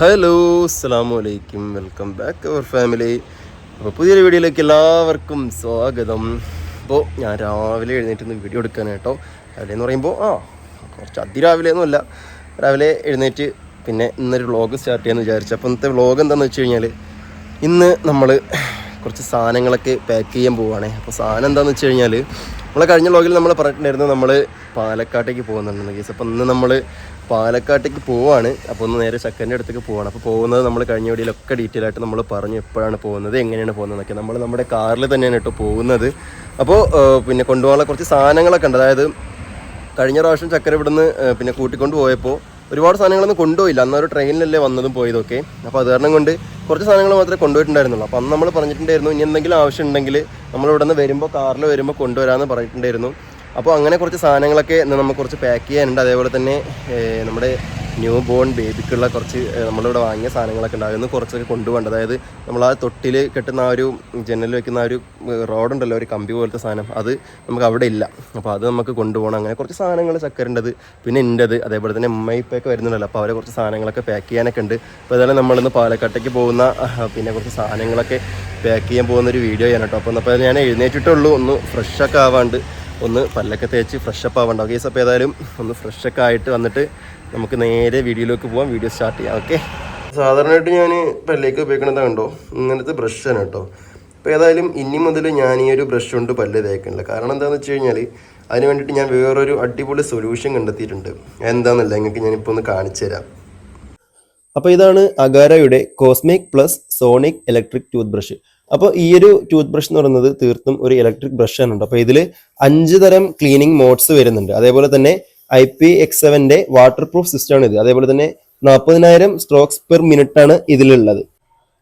Hello അസ്സാം വലൈക്കും welcome back അവർ family അപ്പോൾ പുതിയൊരു വീഡിയോയിലേക്ക് എല്ലാവർക്കും സ്വാഗതം. അപ്പോൾ ഞാൻ രാവിലെ എഴുന്നേറ്റ് വീഡിയോ എടുക്കാൻ കേട്ടോ. രാവിലെ എന്ന് പറയുമ്പോൾ ആ കുറച്ച് അതിരാവിലെ ഒന്നുമല്ല രാവിലെ എഴുന്നേറ്റ് പിന്നെ ഇന്നൊരു വ്ളോഗ് സ്റ്റാർട്ട് ചെയ്യാമെന്ന് വിചാരിച്ചു. അപ്പോൾ ഇന്നത്തെ വ്ളോഗ് എന്താണെന്ന് വെച്ച് കഴിഞ്ഞാൽ ഇന്ന് നമ്മൾ കുറച്ച് സാധനങ്ങളൊക്കെ പാക്ക് ചെയ്യാൻ പോവുകയാണേ അപ്പോൾ സാധനം എന്താണെന്ന് വെച്ച് കഴിഞ്ഞാൽ നമ്മളെ കഴിഞ്ഞ വ്ളോഗിൽ നമ്മൾ പറഞ്ഞിട്ടുണ്ടായിരുന്നു നമ്മൾ പാലക്കാട്ടേക്ക് പോകുന്നുണ്ടെന്ന് കേസ് അപ്പോൾ ഇന്ന് നമ്മൾ പാലക്കാട്ടേക്ക് പോവാണ്. അപ്പോൾ ഒന്ന് നേരെ ചക്കന്റെ അടുത്തേക്ക് പോവാണ്. അപ്പോൾ പോകുന്നത് നമ്മൾ കഴിഞ്ഞ വീഡിയോയിലൊക്കെ ഡീറ്റെയിൽ ആയിട്ട് നമ്മൾ പറഞ്ഞു എപ്പോഴാണ് പോകുന്നത് എങ്ങനെയാണ് പോകുന്നതെന്നൊക്കെ. നമ്മൾ നമ്മുടെ കാറിൽ തന്നെയാണ് കേട്ടോ പോകുന്നത്. അപ്പോൾ പിന്നെ കൊണ്ടുപോകാനുള്ള കുറച്ച് സാധനങ്ങളൊക്കെ ഉണ്ട്. അതായത് കഴിഞ്ഞ പ്രാവശ്യം ചക്കര ഇവിടുന്ന് പിന്നെ കൂട്ടിക്കൊണ്ട് പോയപ്പോൾ ഒരുപാട് സാധനങ്ങളൊന്നും കൊണ്ടുപോയില്ല. അന്ന് ഒരു ട്രെയിനിലല്ലേ വന്നതും പോയതൊക്കെ. അപ്പോൾ അത് കാരണം കൊണ്ട് കുറച്ച് സാധനങ്ങൾ മാത്രമേ കൊണ്ടുപോയിട്ടുണ്ടായിരുന്നുള്ളൂ. അപ്പോൾ അന്ന് നമ്മൾ പറഞ്ഞിട്ടുണ്ടായിരുന്നു ഇനി എന്തെങ്കിലും ആവശ്യം ഉണ്ടെങ്കിൽ നമ്മൾ ഇവിടെ നിന്ന് വരുമ്പോൾ കാറിൽ വരുമ്പോൾ കൊണ്ടുവരാമെന്ന് പറഞ്ഞിട്ടുണ്ടായിരുന്നു. അപ്പോൾ അങ്ങനെ കുറച്ച് സാധനങ്ങളൊക്കെ നമുക്ക് കുറച്ച് പാക്ക് ചെയ്യാനുണ്ട്. അതേപോലെ തന്നെ നമ്മുടെ ന്യൂ ബോൺ ബേബിക്കുള്ള കുറച്ച് നമ്മളിവിടെ വാങ്ങിയ സാധനങ്ങളൊക്കെ ഉണ്ടായിരുന്നു കുറച്ചൊക്കെ കൊണ്ടുപോകേണ്ട. അതായത് നമ്മൾ ആ തൊട്ടിൽ കെട്ടുന്ന ആ ഒരു ജനലിൽ വെക്കുന്ന ആ ഒരു റോഡുണ്ടല്ലോ ഒരു കമ്പി പോലത്തെ സാധനം. അത് നമുക്ക് അവിടെ ഇല്ല. അപ്പോൾ അത് നമുക്ക് കൊണ്ടുപോകണം. അങ്ങനെ കുറച്ച് സാധനങ്ങൾ ചക്കരന്റെത് പിന്നെ എന്റെത് അതേപോലെ തന്നെ ഉമ്മയിപ്പൊക്കെ വരുന്നുണ്ടല്ലോ. അപ്പോൾ അവരെ കുറച്ച് സാധനങ്ങളൊക്കെ പാക്ക് ചെയ്യാനൊക്കെ ഉണ്ട്. അപ്പോൾ ഏതായാലും നമ്മളിന്ന് പാലക്കാട്ടേക്ക് പോകുന്ന പിന്നെ കുറച്ച് സാധനങ്ങളൊക്കെ പാക്ക് ചെയ്യാൻ പോകുന്ന ഒരു വീഡിയോ കേട്ടോ. അപ്പോൾ അപ്പോൾ ഞാൻ എഴുന്നേറ്റിട്ടുള്ളൂ ഒന്ന് ഫ്രഷൊക്കെ ആവാണ്ട് ഒന്ന് പല്ലൊക്കെ തേച്ച് ഫ്രഷപ്പ് ആവണ്ട. ഓക്കെ അപ്പോൾ ഏതായാലും ഒന്ന് ഫ്രഷൊക്കെ ആയിട്ട് വന്നിട്ട് നമുക്ക് നേരെ വീഡിയോയിലേക്ക് പോകാം വീഡിയോ സ്റ്റാർട്ട് ചെയ്യാം. ഓക്കെ സാധാരണയായിട്ട് ഞാൻ പല്ലേക്ക് ഉപയോഗിക്കണത് കണ്ടോ? ഇങ്ങനത്തെ ബ്രഷ് തന്നെ കേട്ടോ. അപ്പോൾ ഏതായാലും ഇനി മുതൽ ഞാൻ ഈ ഒരു ബ്രഷ് കൊണ്ട് പല്ല് തേക്കണില്ല. കാരണം എന്താണെന്ന് വെച്ച് കഴിഞ്ഞാൽ അതിന് വേണ്ടിയിട്ട് ഞാൻ വേറൊരു അടിപൊളി സൊല്യൂഷൻ കണ്ടെത്തിയിട്ടുണ്ട്. എന്താണെന്നല്ല നിങ്ങൾക്ക് ഞാനിപ്പോൾ ഒന്ന് കാണിച്ചു തരാം. അപ്പോൾ ഇതാണ് അഗാരയുടെ cosmic plus sonic electric tooth brush അപ്പോൾ ഈ ഒരു ടൂത്ത് ബ്രഷ് എന്ന് പറയുന്നത് തീർത്തും ഒരു ഇലക്ട്രിക് ബ്രഷ് ആണ് അപ്പോൾ ഇതിൽ അഞ്ച് തരം ക്ലീനിങ് മോഡ്സ് വരുന്നുണ്ട്. അതേപോലെ തന്നെ ഐ പി എക്സ് സെവന്റെ വാട്ടർ പ്രൂഫ് സിസ്റ്റം ആണ് ഇത്. അതേപോലെ തന്നെ നാൽപ്പതിനായിരം സ്ട്രോക്സ് പെർ മിനിറ്റ് ആണ് ഇതിലുള്ളത്.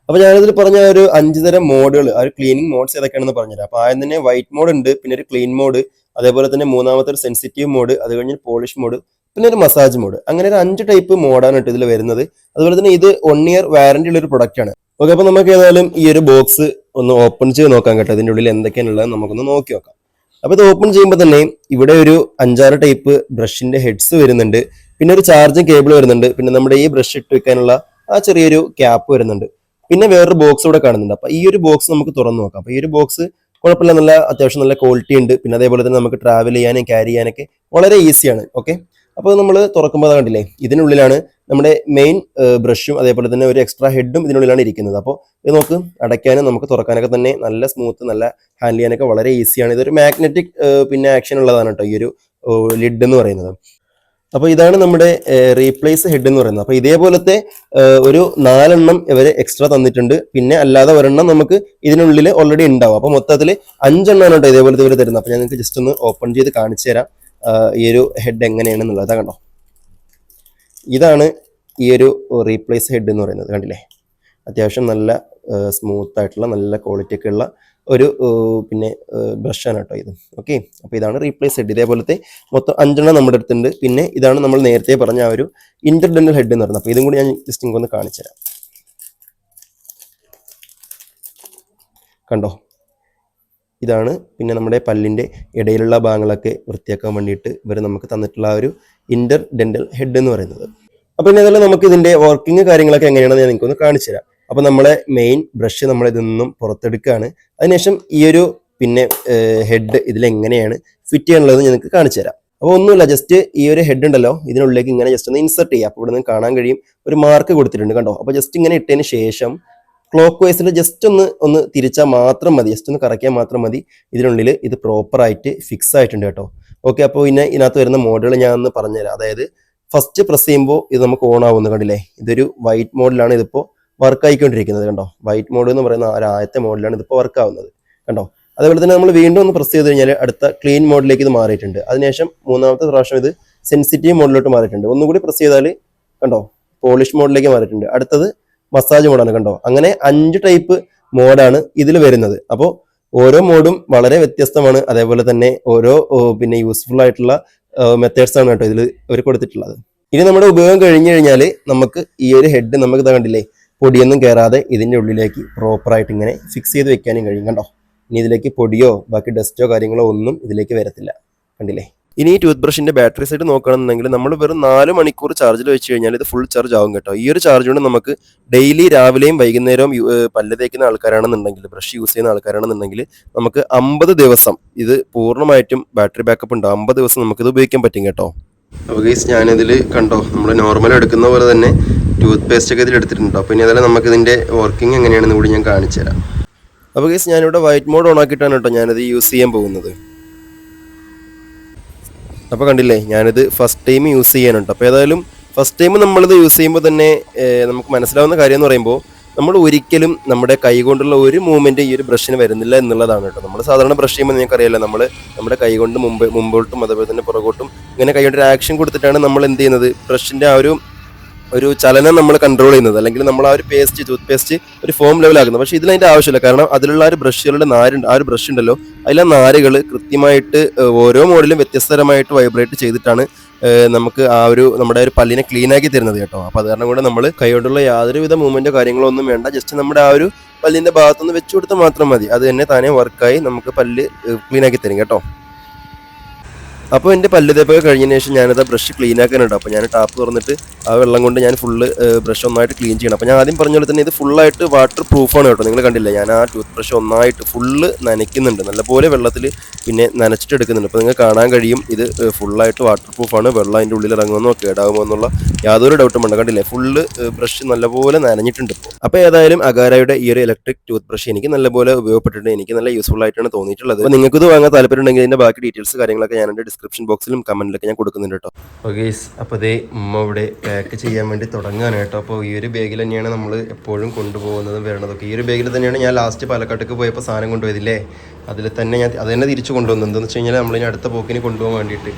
അപ്പോൾ ഞാനിതിൽ പറഞ്ഞ ഒരു അഞ്ച് തരം മോഡുകൾ ആ ഒരു ക്ലീനിങ് മോഡ്സ് ഏതൊക്കെയാണെന്ന് പറഞ്ഞുതരാം. അപ്പോൾ ആദ്യം തന്നെ വൈറ്റ് മോഡ് ഉണ്ട് പിന്നെ ഒരു ക്ലീൻ മോഡ് അതേപോലെ തന്നെ മൂന്നാമത്തെ ഒരു സെൻസിറ്റീവ് മോഡ് അത് കഴിഞ്ഞ് പോളിഷ് മോഡ് പിന്നെ ഒരു മസാജ് മോഡ് അങ്ങനെ ഒരു അഞ്ച് ടൈപ്പ് മോഡാണ് കേട്ടോ ഇതിൽ വരുന്നത്. അതുപോലെ തന്നെ ഇത് വൺ ഇയർ വാറണ്ടി ഉള്ള ഒരു പ്രൊഡക്റ്റ് ആണ്. ഓക്കെ അപ്പോൾ നമുക്ക് ഏതായാലും ഈ ഒരു ബോക്സ് ഒന്ന് ഓപ്പൺ ചെയ്ത് നോക്കാം കേട്ടോ. അതിന്റെ ഉള്ളിൽ എന്തൊക്കെയാണുള്ളത് നമുക്കൊന്ന് നോക്കി നോക്കാം. അപ്പോൾ ഇത് ഓപ്പൺ ചെയ്യുമ്പോൾ തന്നെ ഇവിടെ ഒരു അഞ്ചാറ് ടൈപ്പ് ബ്രഷിന്റെ ഹെഡ്സ് വരുന്നുണ്ട്. പിന്നെ ഒരു ചാർജിങ് കേബിൾ വരുന്നുണ്ട്. പിന്നെ നമ്മുടെ ഈ ബ്രഷ് ഇട്ട് വെക്കാനുള്ള ആ ചെറിയൊരു ക്യാപ്പ് വരുന്നുണ്ട്. പിന്നെ വേറൊരു ബോക്സ് ഇവിടെ കാണുന്നുണ്ട്. അപ്പോൾ ഈ ഒരു ബോക്സ് നമുക്ക് തുറന്നു നോക്കാം. അപ്പോൾ ഈ ഒരു ബോക്സ് കുഴപ്പമില്ല നല്ല അത്യാവശ്യം നല്ല ക്വാളിറ്റി ഉണ്ട്. പിന്നെ അതേപോലെ തന്നെ നമുക്ക് ട്രാവൽ ചെയ്യാനും ക്യാരി ചെയ്യാനൊക്കെ വളരെ ഈസിയാണ് ഓക്കെ അപ്പോൾ നമ്മൾ തുറക്കുമ്പോൾ അത് കണ്ടില്ലേ? ഇതിനുള്ളിലാണ് നമ്മുടെ മെയിൻ ബ്രഷും അതേപോലെ തന്നെ ഒരു എക്സ്ട്രാ ഹെഡും ഇതിനുള്ളിലാണ് ഇരിക്കുന്നത്. അപ്പോൾ ഇത് നമുക്ക് അടയ്ക്കാനും നമുക്ക് തുറക്കാനൊക്കെ തന്നെ നല്ല സ്മൂത്ത് നല്ല ഹാൻഡിൽ ചെയ്യാനൊക്കെ വളരെ ഈസിയാണ് ഇതൊരു മാഗ്നറ്റിക് പിന്നെ ആക്ഷൻ ഉള്ളതാണ് കേട്ടോ ഈ ഒരു ലിഡ് എന്ന് പറയുന്നത്. അപ്പോൾ ഇതാണ് നമ്മുടെ റീപ്ലേസ് ഹെഡ് എന്ന് പറയുന്നത്. അപ്പോൾ ഇതേപോലത്തെ ഒരു നാലെണ്ണം ഇവർ എക്സ്ട്രാ തന്നിട്ടുണ്ട്. പിന്നെ അല്ലാതെ ഒരെണ്ണം നമുക്ക് ഇതിനുള്ളിൽ ഓൾറെഡി ഉണ്ടാവും. അപ്പോൾ മൊത്തത്തിൽ അഞ്ചെണ്ണമാണ് കേട്ടോ ഇതേപോലത്തെ ഇവർ തരുന്നത്. അപ്പോൾ ഞാൻ നിങ്ങൾക്ക് ജസ്റ്റ് ഒന്ന് ഓപ്പൺ ചെയ്ത് കാണിച്ചു തരാം. ഈ ഒരു ഹെഡ് എങ്ങനെയാണെന്നുള്ളത്. അതാ കണ്ടോ? ഇതാണ് ഈ ഒരു റീപ്ലേസ് ഹെഡ് എന്ന് പറയുന്നത്. കണ്ടില്ലേ? അത്യാവശ്യം നല്ല സ്മൂത്ത് ആയിട്ടുള്ള നല്ല ക്വാളിറ്റി ഒക്കെ ഉള്ള ഒരു പിന്നെ ബ്രഷാണ് കേട്ടോ ഇത്. ഓക്കെ അപ്പോൾ ഇതാണ് റീപ്ലേസ് ഹെഡ് ഇതേപോലത്തെ മൊത്തം അഞ്ചെണ്ണം നമ്മുടെ അടുത്തുണ്ട്. പിന്നെ ഇതാണ് നമ്മൾ നേരത്തെ പറഞ്ഞ ആ ഒരു ഇന്റർഡെന്റൽ ഹെഡ് എന്ന് പറയുന്നത്. അപ്പോൾ ഇതും കൂടി ഞാൻ ജസ്റ്റ് ഇങ്ങനെ ഒന്ന് കാണിച്ചു തരാം കണ്ടോ? ഇതാണ്. പിന്നെ നമ്മുടെ പല്ലിന്റെ ഇടയിലുള്ള ഭാഗങ്ങളൊക്കെ വൃത്തിയാക്കാൻ വേണ്ടിയിട്ട് ഇവർ നമുക്ക് തന്നിട്ടുള്ള ഒരു ഇന്റർ ഡെന്റൽ ഹെഡ് എന്ന് പറയുന്നത്. അപ്പോൾ പിന്നെ അതെല്ലാം നമുക്ക് ഇതിന്റെ വർക്കിംഗ് കാര്യങ്ങളൊക്കെ എങ്ങനെയാണെന്ന് ഞാൻ നിങ്ങൾക്കൊന്ന് കാണിച്ചു തരാം. അപ്പോൾ നമ്മളെ മെയിൻ ബ്രഷ് നമ്മൾ നിന്നും പുറത്തെടുക്കുകയാണ്. അതിനുശേഷം ഈ ഒരു പിന്നെ ഹെഡ് ഇതിലെങ്ങനെയാണ് ഫിറ്റ് ചെയ്യാനുള്ളത് ഞങ്ങൾക്ക് കാണിച്ചു തരാം. അപ്പോൾ ഒന്നുമില്ല ജസ്റ്റ് ഈ ഒരു ഹെഡ് ഉണ്ടല്ലോ ഇതിനുള്ളിലേക്ക് ഇങ്ങനെ ജസ്റ്റ് ഒന്ന് ഇൻസെർട്ട് ചെയ്യുക അപ്പോൾ ഇവിടെ നിന്ന് കാണാൻ കഴിയും. ഒരു മാർക്ക് കൊടുത്തിട്ടുണ്ട് കണ്ടോ? അപ്പോൾ ജസ്റ്റ് ഇങ്ങനെ ഇട്ടതിന് ശേഷം ക്ലോക്ക് വൈസിൽ ജസ്റ്റ് ഒന്ന് ഒന്ന് തിരിച്ചാൽ മാത്രം മതി. ജസ്റ്റ് ഒന്ന് കറക്കിയാൽ മാത്രം മതി. ഇതിനുള്ളിൽ ഇത് പ്രോപ്പറായിട്ട് ഫിക്സ് ആയിട്ടുണ്ട് കേട്ടോ. ഓക്കെ അപ്പോൾ പിന്നെ ഇതിനകത്ത് വരുന്ന മോഡൽ ഞാൻ ഒന്ന് പറഞ്ഞുതരാം. അതായത് ഫസ്റ്റ് പ്രസ് ചെയ്യുമ്പോൾ ഇത് നമുക്ക് ഓൺ ആവുന്നു കണ്ടില്ലേ? ഇതൊരു വൈറ്റ് മോഡലാണ് ഇതിപ്പോൾ വർക്ക് ആയിക്കൊണ്ടിരിക്കുന്നത് കണ്ടോ? വൈറ്റ് മോഡ് എന്ന് പറയുന്ന ആ ആദ്യത്തെ മോഡലാണ് ഇതിപ്പോൾ വർക്ക് ആവുന്നത് കണ്ടോ? അതേപോലെ തന്നെ നമ്മൾ വീണ്ടും ഒന്ന് പ്രസ് ചെയ്ത് കഴിഞ്ഞാൽ അടുത്ത ക്ലീൻ മോഡിലേക്ക് ഇത് മാറിയിട്ടുണ്ട്. അതിനുശേഷം മൂന്നാമത്തെ പ്രാവശ്യം ഇത് സെൻസിറ്റീവ് മോഡിലോട്ട് മാറിയിട്ടുണ്ട്. ഒന്നുകൂടി പ്രസ് ചെയ്താൽ കണ്ടോ? പോളിഷ് മോഡിലേക്ക് മാറിയിട്ടുണ്ട്. അടുത്തത് മസാജ് മോഡാണ് കണ്ടോ? അങ്ങനെ അഞ്ച് ടൈപ്പ് മോഡാണ് ഇതിൽ വരുന്നത്. അപ്പോൾ ഓരോ മോഡും വളരെ വ്യത്യസ്തമാണ്. അതേപോലെ തന്നെ ഓരോ പിന്നെ യൂസ്ഫുൾ ആയിട്ടുള്ള മെത്തേഡ്സ് ആണ് കേട്ടോ ഇതിൽ അവർ കൊടുത്തിട്ടുള്ളത്. ഇനി നമ്മുടെ ഉപയോഗം കഴിഞ്ഞു കഴിഞ്ഞാൽ നമുക്ക് ഈ ഒരു ഹെഡ് നമുക്ക് കണ്ടില്ലേ? പൊടിയൊന്നും കയറാതെ ഇതിന്റെ ഉള്ളിലേക്ക് പ്രോപ്പറായിട്ട് ഇങ്ങനെ ഫിക്സ് ചെയ്ത് വെക്കാനും കഴിയും കണ്ടോ? ഇനി ഇതിലേക്ക് പൊടിയോ ബാക്കി ഡസ്റ്റോ കാര്യങ്ങളോ ഒന്നും ഇതിലേക്ക് വരത്തില്ല. കണ്ടില്ലേ? ഇനി ഈ ടൂത്ത് ബ്രഷിന്റെ ബാറ്ററി സൈഡ് നോക്കുകയാണെന്നുണ്ടെങ്കിൽ നമ്മൾ വെറും നാല് മണിക്കൂർ ചാർജിൽ വെച്ച് കഴിഞ്ഞാൽ ഇത് ഫുൾ ചാർജ് ആവും കേട്ടോ. ഈ ഒരു ചാർജ് കൊണ്ട് നമുക്ക് ഡെയിലി രാവിലെയും വൈകുന്നേരവും പല്ല തേക്കുന്ന ആൾക്കാരാണെന്നുണ്ടെങ്കിൽ ബ്രഷ് യൂസ് ചെയ്യുന്ന ആൾക്കാരാണെന്നുണ്ടെങ്കിൽ നമുക്ക് അമ്പത് ദിവസം ഇത് പൂർണമായിട്ടും ബാറ്ററി ബാക്കപ്പ് ഉണ്ട്. അമ്പത് ദിവസം നമുക്ക് ഇത് ഉപയോഗിക്കാൻ പറ്റും കേട്ടോ. അപ്പോൾ ഗൈസ് ഞാനിതിൽ കണ്ടോ നമ്മൾ നോർമൽ എടുക്കുന്ന പോലെ തന്നെ ടൂത്ത് പേസ്റ്റ് ഒക്കെ ഇതിൽ എടുത്തിട്ടുണ്ട്. അപ്പോൾ ഇനി അതല്ല നമുക്ക് ഇതിന്റെ വർക്കിംഗ് എങ്ങനെയാണെന്ന് കൂടി ഞാൻ കാണിച്ചു തരാം അപ്പോൾ ഗൈസ് ഞാനിവിടെ വൈറ്റ് മോഡ് ഓൺ ആക്കിയിട്ടാണ് കേട്ടോ ഞാനത് യൂസ് ചെയ്യാൻ പോകുന്നത്. അപ്പോൾ കണ്ടില്ലേ ഞാനിത് ഫസ്റ്റ് ടൈം യൂസ് ചെയ്യാനുണ്ട്. അപ്പോൾ ഏതായാലും ഫസ്റ്റ് ടൈം നമ്മളിത് യൂസ് ചെയ്യുമ്പോൾ തന്നെ നമുക്ക് മനസ്സിലാവുന്ന കാര്യം എന്ന് പറയുമ്പോൾ നമ്മൾ ഒരിക്കലും നമ്മുടെ കൈ കൊണ്ടുള്ള ഒരു മൂവ്മെന്റ് ഈ ഒരു ബ്രഷിന് വരുന്നില്ല എന്നുള്ളതാണ് കേട്ടോ. നമ്മൾ സാധാരണ ബ്രഷ് ചെയ്യുമ്പോൾ നിങ്ങൾക്കറിയാലോ നമ്മൾ നമ്മുടെ കൈ കൊണ്ട് മുമ്പ് മുമ്പോട്ടും അതുപോലെ തന്നെ പുറകോട്ടും ഇങ്ങനെ കൈ കൊണ്ട് ഒരു ആക്ഷൻ കൊടുത്തിട്ടാണ് നമ്മൾ എന്ത് ചെയ്യുന്നത് ബ്രഷിന്റെ ആ ഒരു ഒരു ചലനം നമ്മൾ കൺട്രോൾ ചെയ്യുന്നത്. അല്ലെങ്കിൽ നമ്മൾ ആ ഒരു പേസ്റ്റ് ടൂത്ത് പേസ്റ്റ് ഒരു ഫോം ലെവലാക്കുന്നത് പക്ഷേ ഇതിലതിന്റെ ആവശ്യമില്ല. കാരണം അതിലുള്ള ആ ഒരു ബ്രഷുകളുടെ നാരുണ്ട് ആ ഒരു ബ്രഷ് ഉണ്ടല്ലോ അതിലെ നാരുകൾ കൃത്യമായിട്ട് ഓരോ മോഡലും വ്യത്യസ്തരമായിട്ട് വൈബ്രേറ്റ് ചെയ്തിട്ടാണ് നമുക്ക് ആ ഒരു നമ്മുടെ ഒരു പല്ലിനെ ക്ലീൻ ആക്കി തരുന്നത് കേട്ടോ. അപ്പോൾ അത് കാരണം കൂടെ നമ്മൾ കൈകൊണ്ടുള്ള യാതൊരുവിധ മൂവ്മെന്റോ കാര്യങ്ങളോ ഒന്നും വേണ്ട. ജസ്റ്റ് നമ്മുടെ ആ ഒരു പല്ലിന്റെ ഭാഗത്തുനിന്ന് വെച്ചു കൊടുത്താൽ മാത്രം മതി. അത് തന്നെ താനേ വർക്കായി നമുക്ക് പല്ല് ക്ലീൻ ആക്കി തരും കേട്ടോ. അപ്പോൾ എന്റെ പല്ല് തേപ്പൊക്കെ കഴിഞ്ഞതിന് ശേഷം ഞാനത് ബ്രഷ് ക്ലീൻ ആക്കാനുണ്ട്. അപ്പോൾ ഞാൻ ടാപ്പ് തുറന്നിട്ട് ആ വെള്ളം കൊണ്ട് ഞാൻ ഫുള്ള് ബ്രഷ് ഒന്നായിട്ട് ക്ലീൻ ചെയ്യണം. അപ്പോൾ ഞാൻ ആദ്യം പറഞ്ഞ പോലെ തന്നെ ഇത് ഫുള്ളായിട്ട് വാട്ടർ പ്രൂഫാണ് കേട്ടോ. നിങ്ങൾ കണ്ടില്ല? ഞാൻ ആ ടൂത്ത് ബ്രഷ് ഒന്നായിട്ട് ഫുള്ള് നനയ്ക്കുന്നുണ്ട്. നല്ലപോലെ വെള്ളത്തിൽ പിന്നെ നനച്ചിട്ട് എടുക്കുന്നുണ്ട് അപ്പോൾ നിങ്ങൾക്ക് കാണാൻ കഴിയും ഇത് ഫുള്ളായിട്ട് വാട്ടർ പ്രൂഫാണ് വെള്ളം അതിന്റെ ഉള്ളിൽ ഇറങ്ങുമെന്നോ കേടാകുമോ എന്നുള്ള യാതൊരു ഡൗട്ടും വേണ്ട. കണ്ടില്ലേ? ഫുള്ള് ബ്രഷ് നല്ലപോലെ നനഞ്ഞിട്ടുണ്ട് ഇപ്പോൾ അപ്പോൾ ഏതായാലും അഗാരയുടെ ഈ ഒരു ഇലക്ട്രിക് ടൂത്ത് ബ്രഷ് എനിക്ക് നല്ലപോലെ ഉപയോഗപ്പെട്ടിട്ടുണ്ട്. എനിക്ക് നല്ല യൂസ്ഫുൾ ആയിട്ടാണ് തോന്നിയിട്ടുള്ളത്. അപ്പോൾ നിങ്ങൾക്ക് ഇത് വാങ്ങാൻ താല്പര്യമുണ്ടെങ്കിൽ ഇതിന്റെ ബാക്കി ഡീറ്റെയിൽസ് കാര്യങ്ങളൊക്കെ ഞാൻ എന്റെ ഡിസ്ക്രിപ്ഷൻ ബോക്സിലും കമന്റിലൊക്കെ ഞാൻ കൊടുക്കുന്നുണ്ട് കേട്ടോ. ഓക്കെ അപ്പോൾ അതേ ഉമ്മ ഇവിടെ പാക്ക് ചെയ്യാൻ വേണ്ടി തുടങ്ങാണ് കേട്ടോ. അപ്പോൾ ഈ ഒരു ബാഗിൽ തന്നെയാണ് നമ്മൾ എപ്പോഴും കൊണ്ടുപോകുന്നതും വരണതൊക്കെ. ഈ ഒരു ബാഗിൽ തന്നെയാണ് ഞാൻ ലാസ്റ്റ് പാലക്കാട്ടേക്ക് പോയപ്പോൾ സാധനം കൊണ്ടുപോയതില്ലേ? അതിൽ തന്നെ ഞാൻ അത് തന്നെ തിരിച്ചു കൊണ്ടുവന്നു എന്താണെന്ന് വെച്ച് കഴിഞ്ഞാൽ നമ്മൾ ഇനി അടുത്ത പോക്കിന് കൊണ്ടുപോകാൻ വേണ്ടിയിട്ട്.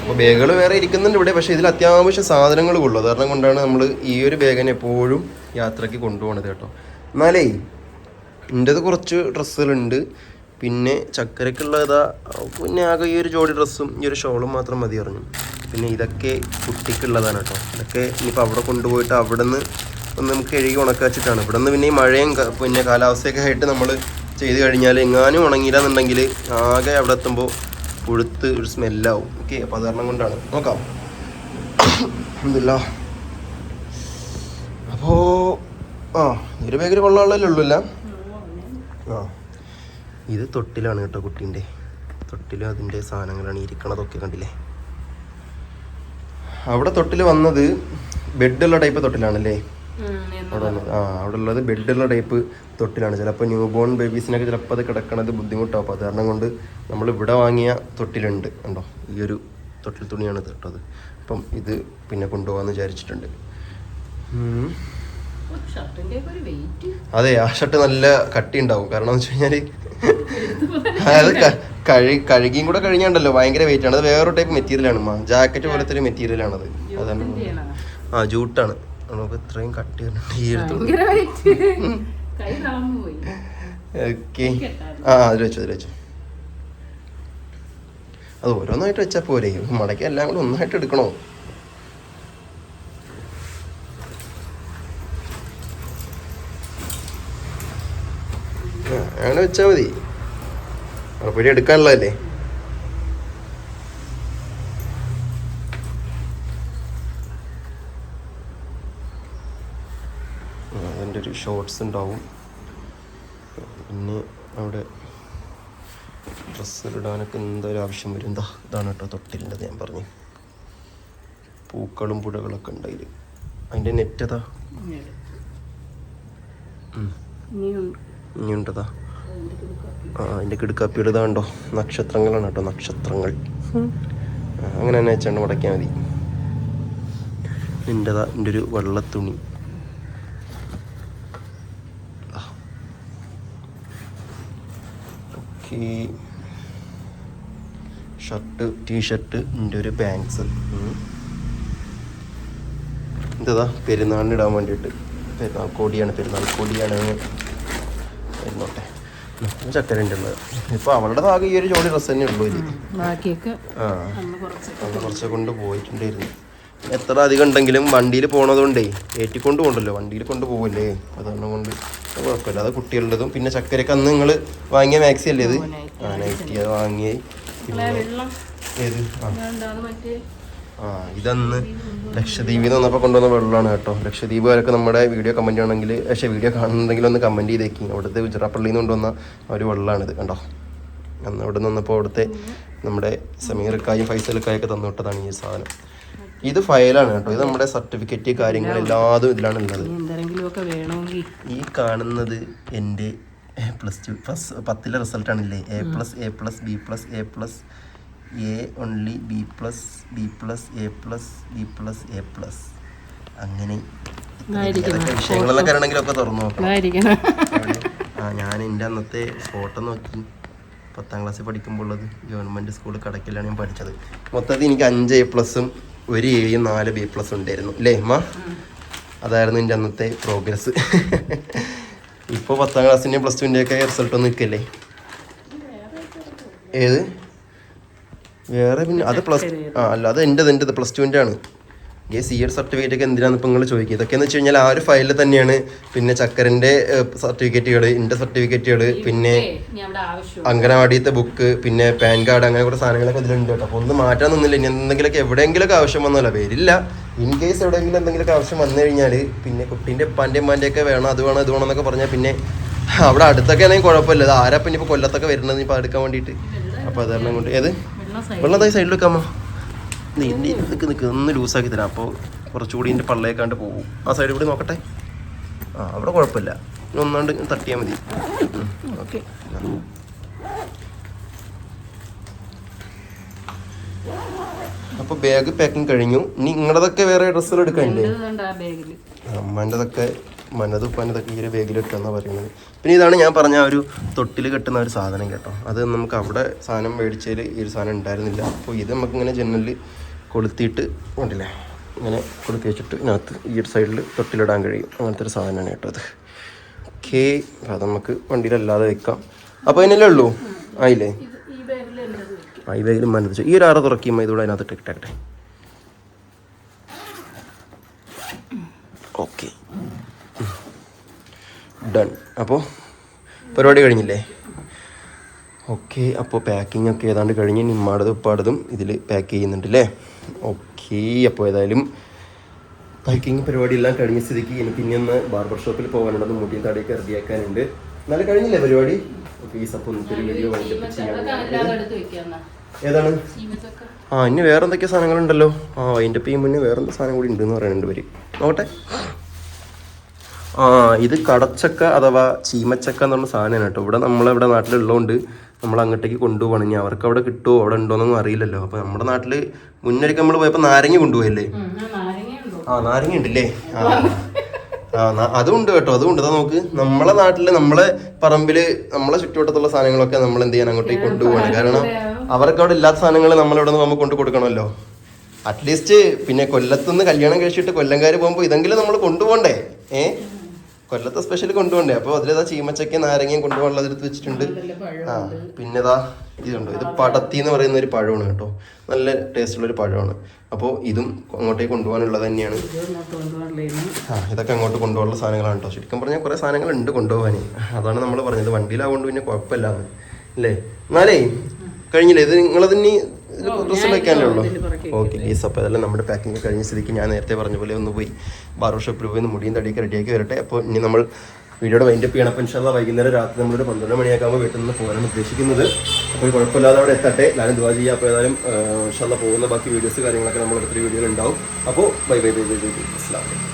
അപ്പോൾ ബാഗുകൾ വേറെ ഇരിക്കുന്നുണ്ട് ഇവിടെ. പക്ഷേ ഇതിൽ അത്യാവശ്യം സാധനങ്ങൾ ഉള്ളൂ. കാരണം കൊണ്ടാണ് നമ്മൾ ഈ ഒരു ബാഗിനെ എപ്പോഴും യാത്രയ്ക്ക് കൊണ്ടുപോകണത് കേട്ടോ. എന്നാലേ എന്റെത് കുറച്ച് ഡ്രസ്സുകളുണ്ട്. പിന്നെ ചക്കരക്കുള്ളതാ പിന്നെ ആകെ ഈ ഒരു ജോഡി ഡ്രസ്സും ഈ ഒരു ഷോളും മാത്രം മതി അറിഞ്ഞു പിന്നെ ഇതൊക്കെ കുട്ടിക്കുള്ളതാണ് കേട്ടോ. ഇതൊക്കെ ഇനിയിപ്പോൾ അവിടെ കൊണ്ടുപോയിട്ട് അവിടെ നിന്ന് ഒന്ന് നമുക്ക് എഴുകി ഉണക്കി വെച്ചിട്ടാണ് ഇവിടെ നിന്ന് പിന്നെ ഈ മഴയും പിന്നെ കാലാവസ്ഥയൊക്കെ ആയിട്ട് നമ്മൾ ചെയ്ത് കഴിഞ്ഞാൽ എങ്ങാനും ഉണങ്ങിയില്ല എന്നുണ്ടെങ്കിൽ ആകെ അവിടെ എത്തുമ്പോൾ പുഴുത്ത് ഒരു സ്മെല്ലാവും. ഓക്കെ അപ്പോൾ അത് കാരണം കൊണ്ടാണ്. നോക്കാം. എന്തില്ല അപ്പോൾ ആ ഒരു ബാഗിൽ കൊള്ളാനുള്ളതല്ലേ ഉള്ളൂല്ല ആ. ഇത് തൊട്ടിലാണ് കേട്ടോ കുട്ടീന്റെ. തൊട്ടിലും അതിന്റെ സാധനങ്ങളാണ് ഇരിക്കണതൊക്കെ കണ്ടില്ലേ? അവിടെ തൊട്ടിൽ വന്നത് ബെഡുള്ള ടൈപ്പ് തൊട്ടിലാണല്ലേ? അവിടെ വന്നത്. ആ അവിടെ ഉള്ളത് ബെഡുള്ള ടൈപ്പ് തൊട്ടിലാണ്. ചിലപ്പോൾ ന്യൂ ബോൺ ബേബീസിനൊക്കെ ചിലപ്പോൾ അത് കിടക്കണത് ബുദ്ധിമുട്ടാവും. അപ്പോൾ അത് കാരണം കൊണ്ട് നമ്മൾ ഇവിടെ വാങ്ങിയ തൊട്ടിലുണ്ട് കണ്ടോ? ഈ ഒരു തൊട്ടിൽ തുണിയാണ് തൊട്ടത് അപ്പം ഇത് പിന്നെ കൊണ്ടുപോകാമെന്ന് വിചാരിച്ചിട്ടുണ്ട്. അതെ ആ ഷർട്ട് നല്ല കട്ടി ഉണ്ടാവും കാരണം എന്ന് വെച്ച് കഴിഞ്ഞാൽ അത് ക- കഴു കഴുകിയും കൂടെ കഴിഞ്ഞാണ്ടല്ലോ ഭയങ്കര വെയിറ്റ് ആണ്. അത് വേറൊരു ടൈപ്പ് മെറ്റീരിയൽ ആണ്. ജാക്കറ്റ് പോലത്തെ ഒരു മെറ്റീരിയൽ ആണത് അതാണ് ആ ജൂട്ടാണ് നമുക്ക് ഇത്രയും കട്ട് ഈ എടുത്തു ഓക്കെ ആ അതിൽ വെച്ചു അതിൽ വെച്ചു. അത് ഓരോന്നായിട്ട് വെച്ചാൽ പോരെ. മടക്കി എല്ലാം കൂടെ ഒന്നായിട്ട് എടുക്കണോ? അങ്ങനെ വെച്ചാൽ മതി. ഉറപ്പൊടി എടുക്കാനുള്ളതല്ലേ? അതിന്റെ ഒരു ഷോർട്സ് ഉണ്ടാവും. പിന്നെ അവിടെ ഡ്രസ്സിലിടാനൊക്കെ എന്തായാലും ആവശ്യം വരും? എന്താ ഇതാണ് കേട്ടോ തൊട്ടിലിന്റെ ഞാൻ പറഞ്ഞു. പൂക്കളും പുഴകളൊക്കെ ഉണ്ട് അതിൽ അതിന്റെ നെറ്റ് അതാ ഇനിയുണ്ട്. ഇനിയുണ്ടതാ. ആ അതിന്റെ കിടുക്കാപ്പി ഇതാണ്ടോ നക്ഷത്രങ്ങളാണ് കേട്ടോ നക്ഷത്രങ്ങൾ. അങ്ങനെ തന്നെ വെച്ചാണ്ട് മുടക്കിയാൽ മതി. നിന്റെതാ എന്റെ ഒരു വെള്ളത്തുണി ഓക്കെ. ഷർട്ട് ടീഷർട്ട് എന്റെ ഒരു പാൻസ് ഇതാ പെരുന്നാളിന് ഇടാൻ വേണ്ടിയിട്ട്. പെരുന്നാൾ കൊടിയാണ് പെരുന്നാൾ കൊടിയാണ് ഇരുന്നോട്ടെ ചക്കര ഉള്ളത് ഇപ്പൊ അവളുടെ ആകെ ഈ ഒരു ജോഡി ഡ്രസ്സ് തന്നെ ഉള്ളൂ ഇതിൽ ബാക്കിയൊക്കെ ആ. അന്ന് കുറച്ച് കൊണ്ട് പോയിട്ടുണ്ടായിരുന്നു. എത്ര അധികം ഉണ്ടെങ്കിലും വണ്ടിയിൽ പോണതുകൊണ്ടേ ഏറ്റിക്കൊണ്ട് പോകണ്ടല്ലോ. വണ്ടിയിൽ കൊണ്ട് പോകല്ലേ അതുകൊണ്ട് കൊണ്ട് കുഴപ്പമില്ല. അത് കുട്ടികളുടേതും. പിന്നെ ചക്കരക്ക് അന്ന് നിങ്ങൾ വാങ്ങിയ മാക്സി അല്ലേ ഇത്? ആ നൈറ്റി അത് വാങ്ങി വെള്ളം. ഏത്? ആ. ആ ഇതന്ന് ലക്ഷദ്വീപിൽ നിന്ന് വന്നപ്പോൾ കൊണ്ടുവന്ന വെള്ളമാണ് കേട്ടോ. ലക്ഷദ്വീപ് വരൊക്കെ നമ്മുടെ വീഡിയോ കമന്റ് ആണെങ്കിൽ പക്ഷേ വീഡിയോ കാണുന്നുണ്ടെങ്കിൽ ഒന്ന് കമന്റ് ചെയ്തേക്കും. അവിടുത്തെ ഗുജറാപ്പള്ളിയിൽ നിന്ന് കൊണ്ടുവന്ന ഒരു വെള്ളമാണിത് കണ്ടോ? അന്ന് അവിടെ നിന്ന് വന്നപ്പോൾ അവിടുത്തെ നമ്മുടെ സമീർക്കായും ഫൈസൽക്കായൊക്കെ തന്നു വിട്ടതാണ് ഈ സാധനം. ഇത് ഫയലാണ് കേട്ടോ. ഇത് നമ്മുടെ സർട്ടിഫിക്കറ്റ് കാര്യങ്ങൾ എല്ലാതും ഇതിലാണ് ഉള്ളത്. ഈ കാണുന്നത് എന്റെ പ്ലസ് ടു പ്ലസ് പത്തിലെ റിസൾട്ടാണില്ലേ A plus A plus B plus A plus A only B plus B plus A plus B plus A plus അങ്ങനെ ആയിരിക്കണം. ആണെങ്കിലൊക്കെ വിഷയങ്ങളെല്ലാം തുറന്നു നോക്കാം. ആ ഞാൻ എന്റെ അന്നത്തെ ഫോട്ടോ നോക്കി. പത്താം ക്ലാസ്സിൽ പഠിക്കുമ്പോൾ ഉള്ളത് ഗവൺമെന്റ് സ്കൂൾ കടക്കിലാണ് ഞാൻ പഠിച്ചത്. മൊത്തത്തിൽ എനിക്ക് അഞ്ച് എ പ്ലസും ഒരു എയും നാല് ബി പ്ലസ് ഉണ്ടായിരുന്നു. അല്ലേ മാ അതായിരുന്നു എന്റെ അന്നത്തെ പ്രോഗ്രസ് ഇപ്പോൾ പത്താം ക്ലാസ്സിന്റെ പ്ലസ് ടുവിന്റെയൊക്കെ റിസൾട്ടൊന്നും റിസൾട്ട് ഒന്നും നിൽക്കല്ലേ? ഏത്? വേറെ പിന്നെ അത് പ്ലസ് ആ അല്ല അത് എന്റെ എന്റെ പ്ലസ് ടുവിന്റെ ആണ്. ഈ സി എഡ് സർട്ടിഫിക്കറ്റ് ഒക്കെ എന്തിനാണ് ഇപ്പം നിങ്ങൾ ചോദിക്കുക ഇതൊക്കെ എന്ന് വെച്ച് കഴിഞ്ഞാൽ ആ ഒരു ഫയലിൽ തന്നെയാണ് പിന്നെ ചക്കരന്റെ സർട്ടിഫിക്കറ്റുകൾ എന്റെ സർട്ടിഫിക്കറ്റുകൾ പിന്നെ അംഗനവാടിയത്തെ ബുക്ക് പിന്നെ പാൻ കാർഡ് അങ്ങനെ കുറേ സാധനങ്ങളൊക്കെ ഇതിലുണ്ട് കേട്ടോ. അപ്പോൾ ഒന്നും മാറ്റാൻ നിന്നില്ല. ഇനി എന്തെങ്കിലുമൊക്കെ എവിടെയെങ്കിലുമൊക്കെ ആവശ്യം വന്നല്ല വരില്ല. ഇൻ കേസ് എവിടെയെങ്കിലും എന്തെങ്കിലുമൊക്കെ ആവശ്യം വന്നു കഴിഞ്ഞാൽ പിന്നെ കുട്ടീന്റെ ഉപ്പാന്റെ ഉമ്മാന്റെ ഒക്കെ വേണം അത് വേണം ഇത് വേണം എന്നൊക്കെ പറഞ്ഞാൽ പിന്നെ അവിടെ അടുത്തൊക്കെ ആണെങ്കിൽ കുഴപ്പമില്ല. അത് ആരാ പിന്നെ ഇപ്പോൾ കൊല്ലത്തൊക്കെ വരുന്നത് ഇപ്പോൾ എടുക്കാൻ വേണ്ടിയിട്ട്? അപ്പോൾ അതുകാരണം കൊണ്ട് ഏത്? വെള്ളം സൈഡ് വെള്ളം തായി സൈഡിൽ വെക്കാമോ? നീ നിൽക്ക് നിൽക്ക് ഒന്ന് ലൂസാക്കി തരാം. അപ്പോൾ കുറച്ചുകൂടി എന്റെ പള്ളയേക്കാണ്ട് പോകും. ആ സൈഡിൽ കൂടി നോക്കട്ടെ? ആ അവിടെ കുഴപ്പമില്ല. ഒന്നാണ്ട് തട്ടിയാൽ മതി. ഓക്കെ. അപ്പോൾ ബാഗ് പാക്കിങ് കഴിഞ്ഞു. ഇനി നിങ്ങളതൊക്കെ വേറെ ഡ്രസ്സുകൾ എടുക്കാനില്ലേ? അമ്മേന്റെതൊക്കെ മനതും പനതൊക്കെ ഈ ഒരു ബാഗിലിട്ടെന്നാണ് പറയുന്നത്. പിന്നെ ഇതാണ് ഞാൻ പറഞ്ഞ ഒരു തൊട്ടിൽ കെട്ടുന്ന ഒരു സാധനം കേട്ടോ. അത് നമുക്ക് അവിടെ സാധനം മേടിച്ചതിൽ ഈ ഒരു സാധനം ഉണ്ടായിരുന്നില്ല. അപ്പോൾ ഇത് നമുക്ക് ഇങ്ങനെ ജനലിൽ കൊളുത്തിയിട്ട് ഉണ്ടല്ലേ? ഇങ്ങനെ കൊളുത്തി വെച്ചിട്ട് ഇതിനകത്ത് ഈ ഒരു സൈഡിൽ തൊട്ടിലിടാൻ കഴിയും. അങ്ങനത്തെ ഒരു സാധനമാണ് കേട്ടോ അത് ഓക്കെ അത് നമുക്ക് വണ്ടിയിലല്ലാതെ വെക്കാം. അപ്പോൾ അതിനല്ലേ ഉള്ളൂ? ആയില്ലേ? ആ ഈ ബാഗിൽ മനത് ഈ ഒരു ആറ് തുറക്കുമ്പോൾ ഇതുകൂടെ അതിനകത്ത് ഇട്ടേക്കട്ടെ ഓക്കെ. ഡൺ അപ്പോൾ പരിപാടി കഴിഞ്ഞില്ലേ? ഓക്കെ അപ്പോൾ പാക്കിംഗ് ഒക്കെ ഏതാണ്ട് കഴിഞ്ഞ് നിമ്മാടതും ഉപ്പാടതും ഇതിൽ പാക്ക് ചെയ്യുന്നുണ്ട് അല്ലേ ഓക്കെ അപ്പോൾ ഏതായാലും പാക്കിംഗ് പരിപാടി എല്ലാം കഴിഞ്ഞ സ്ഥിതിക്ക് എനിക്ക് ഇനി ഒന്ന് ബാർബർ ഷോപ്പിൽ പോകാനുള്ളത് മുടിയും തടയൊക്കെ റെഡിയാക്കാനുണ്ട്. എന്നാലും കഴിഞ്ഞില്ലേ പരിപാടി? ഓക്കെ ഈ സപ്പം വീഡിയോ വൈകിട്ട് ചെയ്യാൻ ഏതാണ്? ആ ഇനി വേറെ എന്തൊക്കെ സാധനങ്ങളുണ്ടല്ലോ? ആ അതിന്റെ പി മുന്നേ വേറെ എന്താ സാധനം കൂടി ഉണ്ടെന്ന് പറയുന്നുണ്ട് ഇവർ. നോക്കട്ടെ. ആ ഇത് കടച്ചക്ക അഥവാ ചീമച്ചക്ക എന്ന് പറഞ്ഞ സാധനമാണ് കേട്ടോ. ഇവിടെ നമ്മളിവിടെ നാട്ടിലുള്ളതുകൊണ്ട് നമ്മൾ അങ്ങോട്ടേക്ക് കൊണ്ടുപോകണം. ഇനി അവർക്ക് അവിടെ കിട്ടുമോ അവിടെ ഉണ്ടോയെന്നൊന്നും അറിയില്ലല്ലോ. അപ്പോൾ നമ്മുടെ നാട്ടിൽ മുന്നൊരിക്കൽ നമ്മൾ പോയപ്പോൾ നാരങ്ങ കൊണ്ടുപോയല്ലേ? ആ നാരങ്ങ ഉണ്ടല്ലേ? ആ അതുണ്ട് കേട്ടോ അതുണ്ട്. അതാ നോക്ക് നമ്മളെ നാട്ടിൽ നമ്മളെ പറമ്പിൽ നമ്മളെ ചുറ്റുവട്ടത്തുള്ള സാധനങ്ങളൊക്കെ നമ്മൾ എന്ത് ചെയ്യാൻ അങ്ങോട്ടേക്ക് കൊണ്ടുപോകണം കാരണം അവർക്ക് അവിടെ ഇല്ലാത്ത സാധനങ്ങൾ നമ്മളിവിടെ നിന്ന് നമ്മൾ കൊണ്ട് കൊടുക്കണമല്ലോ. അറ്റ്ലീസ്റ്റ് പിന്നെ കൊല്ലത്തുനിന്ന് കല്യാണം കഴിച്ചിട്ട് കൊല്ലംകാർ പോകുമ്പോൾ ഇതെങ്കിലും നമ്മൾ കൊണ്ടുപോകണ്ടേ? ഏ? കൊല്ലത്തെ സ്പെഷ്യൽ കൊണ്ടുപോകണ്ടേ? അപ്പോൾ അതിലേതാ ചീമച്ചക്കയും നാരങ്ങയും കൊണ്ടുപോകാനുള്ളത് എടുത്ത് വെച്ചിട്ടുണ്ട്. ആ പിന്നെതാ ഇതുണ്ടോ. ഇത് പടത്തി എന്ന് പറയുന്ന ഒരു പഴമാണ് കേട്ടോ. നല്ല ടേസ്റ്റുള്ള ഒരു പഴമാണ്. അപ്പോൾ ഇതും അങ്ങോട്ടേക്ക് കൊണ്ടുപോകാനുള്ളത് തന്നെയാണ്. ആ ഇതൊക്കെ അങ്ങോട്ട് കൊണ്ടുപോകാനുള്ള സാധനങ്ങളാണ് കേട്ടോ. ശരിക്കും പറഞ്ഞാൽ കുറേ സാധനങ്ങളുണ്ട് കൊണ്ടുപോകാൻ അതാണ് നമ്മൾ പറഞ്ഞത്. വണ്ടിയിലാവുകൊണ്ട് പിന്നെ കുഴപ്പമില്ലാന്ന്. അല്ലേ? എന്നാലേ കഴിഞ്ഞില്ലേ? ഇത് നിങ്ങളതിന് ഉള്ളൂ. ഓക്കെ അപ്പോൾ അതെല്ലാം നമ്മുടെ പാക്കിംഗ് കഴിഞ്ഞ സ്ഥിതിക്ക് ഞാൻ നേരത്തെ പറഞ്ഞ പോലെ ഒന്ന് പോയി ബാർബർ ഷോപ്പിൽ പോയി ഒന്ന് മുടിയും തടിയൊക്കെ റെഡിയാക്കി വരട്ടെ. അപ്പോൾ ഇനി നമ്മൾ വീഡിയോയുടെ വൈൻഡപ്പ് ചെയ്യണം. അപ്പോൾ ഇൻഷാല്ല വൈകുന്നേരം രാത്രി നമ്മളൊരു പന്ത്രണ്ട് മണിയാക്കുമ്പോൾ വീട്ടിൽ നിന്ന് പോകാനാണ് ഉദ്ദേശിക്കുന്നത്. അപ്പോൾ കുഴപ്പമില്ലാതെ അവിടെ എത്തട്ടെ. ഞാനും ദുവാ ചെയ്യുക. അപ്പോൾ ഏതായാലും ഇൻഷാല്ല പോകുന്ന ബാക്കി വീഡിയോസ് കാര്യങ്ങളൊക്കെ നമ്മൾ ഒത്തിരി വീഡിയോയിൽ ഉണ്ടാവും. അപ്പോൾ bye bye bye bye bye Aslam